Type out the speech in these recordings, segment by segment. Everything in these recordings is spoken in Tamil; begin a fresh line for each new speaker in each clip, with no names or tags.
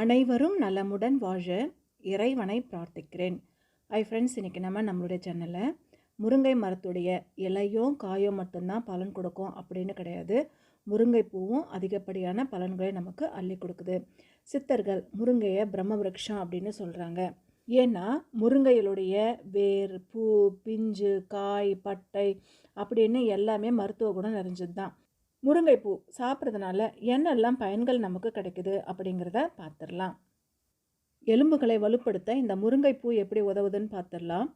அனைவரும் நலமுடன் வாழ இறைவனை பிரார்த்திக்கிறேன். ஐ ஃப்ரெண்ட்ஸ் இன்றைக்கி நம்ம நம்மளுடைய சேனலில் முருங்கை மரத்துடைய இலையோ காயோ மட்டும்தான் பலன் கொடுக்கும் அப்படின்னு கிடையாது. முருங்கை பூவும் அதிகப்படியான பலன்களை நமக்கு அள்ளி கொடுக்குது. சித்தர்கள் முருங்கையை பிரம்மவிருக்ஷம் அப்படின்னு சொல்கிறாங்க ஏன்னா முருங்கையிலுடைய வேர் பூ பிஞ்சு காய் பட்டை அப்படின்னு எல்லாமே மருத்துவ குணம் நிறைஞ்சது தான் முருங்கைப்பூ சாப்பிட்றதுனால என்னெல்லாம் பயன்கள் நமக்கு கிடைக்குது அப்படிங்கிறத பார்த்துடலாம். எலும்புகளை வலுப்படுத்த இந்த முருங்கைப்பூ எப்படி உதவுதுன்னு பார்த்துடலாம்.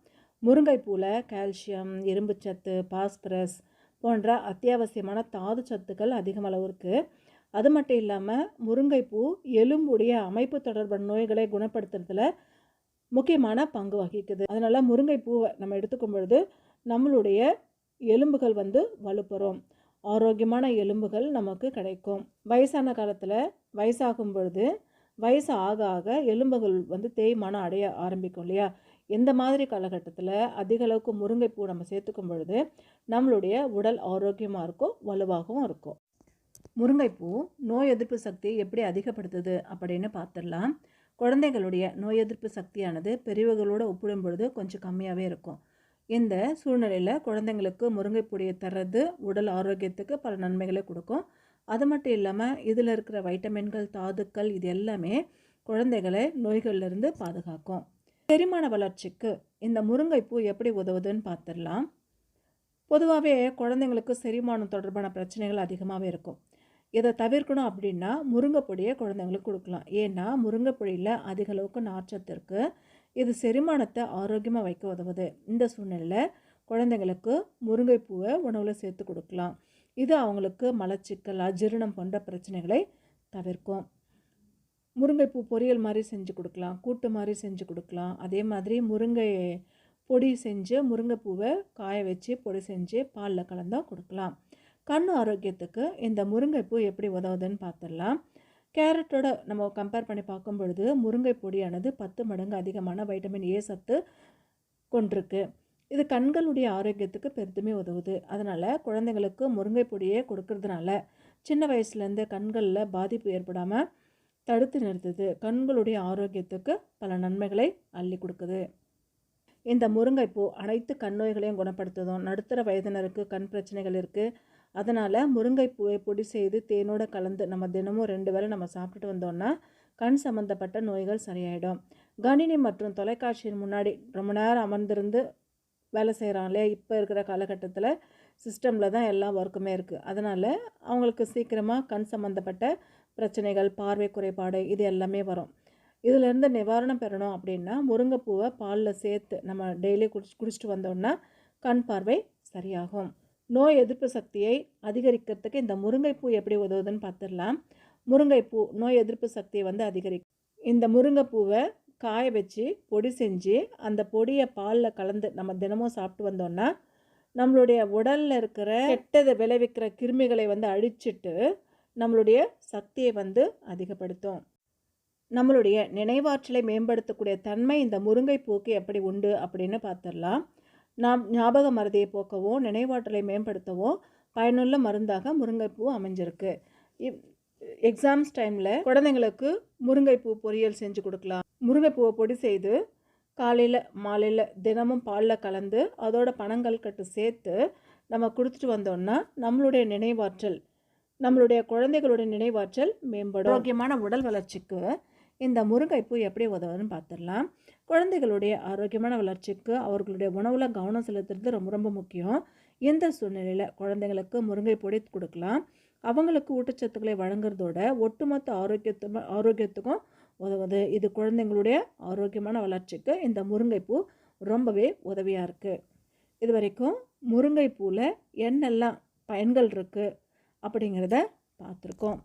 முருங்கைப்பூவில் கால்சியம் இரும்புச்சத்து பாஸ்பரஸ் போன்ற அத்தியாவசியமான தாது சத்துக்கள் அதிகமளவு இருக்குது அது மட்டும் இல்லாமல் முருங்கைப்பூ எலும்புடைய அமைப்பு தொடர்பான நோய்களை குணப்படுத்துறதுல முக்கியமான பங்கு வகிக்குது. அதனால் முருங்கைப்பூவை நம்ம எடுத்துக்கும் பொழுது நம்மளுடைய எலும்புகள் வந்து வலுப்பெறும். ஆரோக்கியமான எலும்புகள் நமக்கு கிடைக்கும். வயசான காலத்தில் வயசாகும் பொழுது வயசு ஆக ஆக எலும்புகள் வந்து தேய்மானம் அடைய ஆரம்பிக்கும் இல்லையா? இந்த மாதிரி காலகட்டத்தில் அதிக அளவுக்கு முருங்கைப்பூ நம்ம சேர்த்துக்கும் பொழுது நம்மளுடைய உடல் ஆரோக்கியமாக இருக்கும் வலுவாகவும் இருக்கும். முருங்கைப்பூ நோய் எதிர்ப்பு சக்தியை எப்படி அதிகப்படுத்துது அப்படின்னு பார்த்துடலாம். குழந்தைகளுடைய நோய் எதிர்ப்பு சக்தியானது பெரியவர்களோடு ஒப்பிடும் பொழுது கொஞ்சம் கம்மியாகவே இருக்கும். இந்த சூழ்நிலையில் குழந்தைங்களுக்கு முருங்கைப்பொடியை தர்றது உடல் ஆரோக்கியத்துக்கு பல நன்மைகளை கொடுக்கும். அது மட்டும் இல்லாமல் இதில் இருக்கிற வைட்டமின்கள் தாதுக்கள் இது எல்லாமே குழந்தைகளை நோய்கள்லேருந்து பாதுகாக்கும். செரிமான வளர்ச்சிக்கு இந்த முருங்கைப்பூ எப்படி உதவுதுன்னு பார்த்துடலாம் பொதுவாகவே குழந்தைங்களுக்கு செரிமானம் தொடர்பான பிரச்சனைகள் அதிகமாகவே இருக்கும். இதை தவிர்க்கணும் அப்படின்னா முருங்கைப்பொடியை குழந்தைங்களுக்கு கொடுக்கலாம். ஏன்னா முருங்கைப்பொடியில் அதிக அளவுக்கு நார்ச்சத்து இருக்குது இது செரிமானத்தை ஆரோக்கியமாக வைக்க உதவுது. இந்த சூழ்நிலையில் குழந்தைங்களுக்கு முருங்கைப்பூவை உணவில் சேர்த்து கொடுக்கலாம். இது அவங்களுக்கு மலச்சிக்கல் அஜீரணம் போன்ற பிரச்சனைகளை தவிர்க்கும். முருங்கைப்பூ பொரியல் மாதிரி செஞ்சு கொடுக்கலாம். கூட்டு மாதிரி செஞ்சு கொடுக்கலாம். அதே மாதிரி முருங்கை பொடி செஞ்சு முருங்கைப்பூவை காய வச்சு பொடி செஞ்சு பாலில் கலந்தால் கொடுக்கலாம். கண் ஆரோக்கியத்துக்கு இந்த முருங்கைப்பூ எப்படி உதவுதுன்னு பார்த்துடலாம் கேரட்டோட நம்ம கம்பேர் பண்ணி பார்க்கும் பொழுது முருங்கை பொடியானது பத்து மடங்கு அதிகமான வைட்டமின் ஏ சத்து கொண்டிருக்கு. இது கண்களுடைய ஆரோக்கியத்துக்கு பெருதுமே உதவுது. அதனால் குழந்தைங்களுக்கு முருங்கை பொடியே கொடுக்கறதுனால சின்ன வயசுலேருந்து கண்களில் பாதிப்பு ஏற்படாமல் தடுத்து நிறுத்துது. கண்களுடைய ஆரோக்கியத்துக்கு பல நன்மைகளை அள்ளி கொடுக்குது. இந்த முருங்கைப்பூ அனைத்து கண் நோய்களையும் குணப்படுத்துதும். நடுத்தர வயதினருக்கு கண் பிரச்சனைகள் இருக்குது அதனால் முருங்கைப்பூவை பொடி செய்து தேனோட கலந்து நம்ம தினமும் ரெண்டு வேளை நம்ம சாப்பிட்டுட்டு வந்தோம்னா கண் சம்மந்தப்பட்ட நோய்கள் சரியாயிடும். கணினி மற்றும் தொலைக்காட்சியின் முன்னாடி ரொம்ப நேரம் அமர்ந்திருந்து வேலை செய்கிறாங்க இல்லையா? இப்போ இருக்கிற காலகட்டத்தில் சிஸ்டமில் தான் எல்லா ஒர்க்குமே இருக்குது அதனால் அவங்களுக்கு சீக்கிரமாக கண் சம்மந்தப்பட்ட பிரச்சனைகள் பார்வை குறைபாடு இது எல்லாமே வரும். இதிலேருந்து நிவாரணம் பெறணும் அப்படின்னா முருங்கைப்பூவை பாலில் சேர்த்து நம்ம டெய்லி குடிச்சு குடிச்சிட்டு வந்தோம்னா கண் பார்வை சரியாகும். நோய் எதிர்ப்பு சக்தியை அதிகரிக்கிறதுக்கு இந்த முருங்கைப்பூ எப்படி உதவுதுன்னு பார்த்துடலாம். முருங்கைப்பூ நோய் எதிர்ப்பு சக்தியை வந்து அதிகரிக்கும். இந்த முருங்கைப்பூவை காய வச்சு பொடி செஞ்சு அந்த பொடியை பாலில் கலந்து நம்ம தினமும் சாப்பிட்டு வந்தோம்னா நம்மளுடைய உடலில் இருக்கிற கெட்டதை விளைவிக்கிற கிருமிகளை வந்து அழிச்சிட்டு நம்மளுடைய சக்தியை வந்து அதிகப்படுத்தும். நம்மளுடைய நினைவாற்றலை மேம்படுத்தக்கூடிய தன்மை இந்த முருங்கைப்பூக்கு எப்படி உண்டு அப்படின்னு பார்த்துடலாம். நாம் ஞாபக மருதியை போக்கவும் நினைவாற்றலை மேம்படுத்தவும் பயனுள்ள மருந்தாக முருங்கைப்பூ அமைஞ்சிருக்கு. எக்ஸாம்ஸ் டைமில் குழந்தைங்களுக்கு முருங்கைப்பூ பொரியல் செஞ்சு கொடுக்கலாம். முருங்கைப்பூவை பொடி செய்து காலையில் மாலையில் தினமும் பாலில் கலந்து அதோட பனங்கள் கட்டு சேர்த்து நம்ம கொடுத்துட்டு வந்தோம்னா நம்மளுடைய நினைவாற்றல் நம்மளுடைய குழந்தைகளுடைய நினைவாற்றல் மேம்படும். ஆரோக்கியமான உடல் வளர்ச்சிக்கு இந்த முருங்கைப்பூ எப்படி உதவுதுன்னு பார்த்துடலாம். குழந்தைகளுடைய ஆரோக்கியமான வளர்ச்சிக்கு அவர்களுடைய உணவில் கவனம் செலுத்துறது ரொம்ப ரொம்ப முக்கியம். இந்த சூழ்நிலையில் குழந்தைங்களுக்கு முருங்கை பொடி கொடுக்கலாம். அவங்களுக்கு ஊட்டச்சத்துக்களை வழங்குறதோட ஒட்டுமொத்த ஆரோக்கியத்து ஆரோக்கியத்துக்கும் உதவுது. இது குழந்தைங்களுடைய ஆரோக்கியமான வளர்ச்சிக்கு இந்த முருங்கைப்பூ ரொம்பவே உதவியாக இருக்குது இது வரைக்கும் முருங்கைப்பூவில் என்னெல்லாம் பயன்கள் இருக்குது அப்படிங்கிறத பார்த்துருக்கோம்.